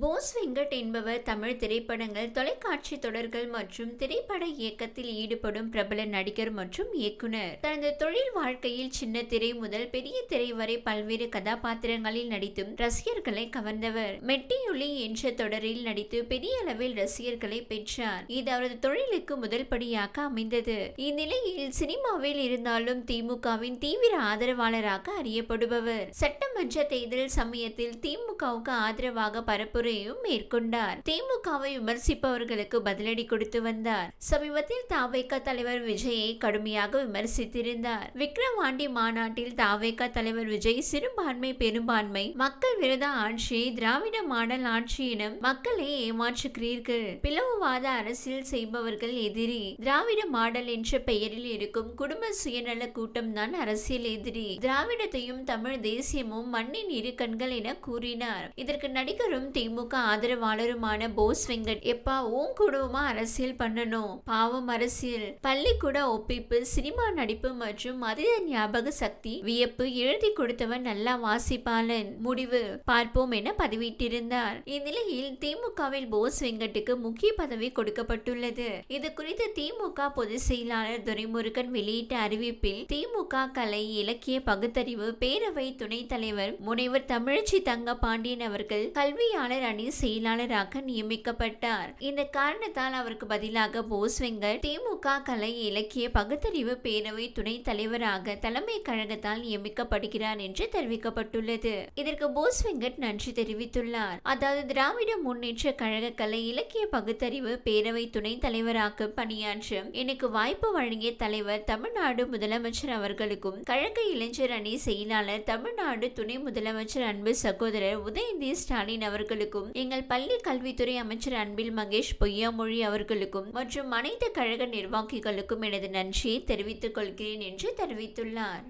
போஸ் வெங்கட் என்பவர் தமிழ் திரைப்படங்கள் தொலைக்காட்சி தொடர்கள் மற்றும் திரைப்பட இயக்கத்தில் ஈடுபடும் பிரபல நடிகர் மற்றும் இயக்குனர். தனது தொழில் வாழ்க்கையில் சின்ன திரை முதல் பெரிய திரை வரை பல்வேறு கதாபாத்திரங்களில் நடித்தும் ரசிகர்களை கவர்ந்தவர். மெட்டியொலி என்ற தொடரில் நடித்து பெரிய அளவில் ரசிகர்களை பெற்றார். இது அவரது தொழிலுக்கு முதல் படியாக அமைந்தது. இந்நிலையில் சினிமாவில் இருந்தாலும் திமுகவின் தீவிர ஆதரவாளராக அறியப்படுபவர். சட்டமன்ற தேர்தல் சமயத்தில் திமுகவுக்கு ஆதரவாக பரப்பு பரப்புரையும் மேற்கொண்டார். திமுகவை விமர்சிப்பவர்களுக்கு பதிலடி கொடுத்து வந்தார். சமீபத்தில் தாவேக தலைவர் விஜயை கடுமையாக விமர்சித்திருந்தார். விக்ரவாண்டி மாநாட்டில் தாவேக தலைவர் விஜய் சிறுபான்மை பெரும்பான்மை மக்கள் விரோத ஆட்சி திராவிட மாடல் ஆட்சியிடம் மக்களை ஏமாற்றுகிறீர்கள். பிளவுவாத அரசியல் செய்பவர்கள் எதிரி. திராவிட மாடல் என்ற பெயரில் இருக்கும் குடும்ப சுயநல கூட்டம் தான் அரசியல் எதிரி. திராவிடத்தையும் தமிழ் தேசியமும் மண்ணின் இரு கண்கள் என கூறினார். இதற்கு நடிகரும் திமுக ஆதரவாளருமான போஸ் வெங்கட் எப்பா உன் குடும்பமா அரசியல் பண்ணணும்? பாவம் அரசியல். பள்ளிக்கூட ஒப்பிப்பு சினிமா நடிப்பு மற்றும் மதித ஞாபக சக்தி வியப்பு எழுதி கொடுத்தவன் நல்லா வாசிப்பாளன். முடிவு. பார்ப்போம் என பதிவிட்டிருந்தார். இந்நிலையில் திமுகவில் போஸ் வெங்கட்டுக்கு முக்கிய பதவி கொடுக்கப்பட்டுள்ளது. இது குறித்து திமுக பொதுச் செயலாளர் துரைமுருகன் வெளியிட்ட அறிவிப்பில் திமுக கலை இலக்கிய பகுத்தறிவு பேரவை துணைத் தலைவர் முனைவர் தமிழச்சி தங்க பாண்டியன் அவர்கள் கல்வியாளர் அணி செயலாளராக நியமிக்கப்பட்டார். இந்த காரணத்தால் அவருக்கு பதிலாக போஸ் வெங்கட் திமுக கலை இலக்கிய பகுத்தறிவு பேரவை துணை தலைவராக தலைமை கழகத்தால் நியமிக்கப்படுகிறார் என்று தெரிவிக்கப்பட்டுள்ளது. இதற்கு போஸ் வெங்கட் நன்றி தெரிவித்துள்ளார். அதாவது திராவிட முன்னேற்ற கழக கலை இலக்கிய பகுத்தறிவு பேரவை துணை தலைவராக பணியாற்றும் எனக்கு வாய்ப்பு வழங்கிய தலைவர் தமிழ்நாடு முதலமைச்சர் அவர்களுக்கும் கழக இளைஞர் அணி செயலாளர் தமிழ்நாடு துணை முதலமைச்சர் அன்பு சகோதரர் உதயநிதி ஸ்டாலின் அவர்களுக்கும் எங்கள் பள்ளி கல்வித்துறை அமைச்சர் அன்பில் மகேஷ் பொய்யாமொழி அவர்களுக்கும் மற்றும் அனைத்து கழக நிர்வாகிகளுக்கும் எனது நன்றியை தெரிவித்துக் கொள்கிறேன் என்று தெரிவித்துள்ளார்.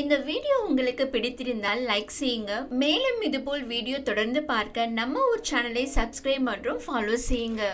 இந்த வீடியோ உங்களுக்கு பிடித்திருந்தால் லைக் செய்யுங்க. மேலும் இதுபோல் வீடியோ தொடர்ந்து பார்க்க நம்ம ஒரு சேனலை சப்ஸ்கிரைப் மற்றும் ஃபாலோ செய்யுங்க.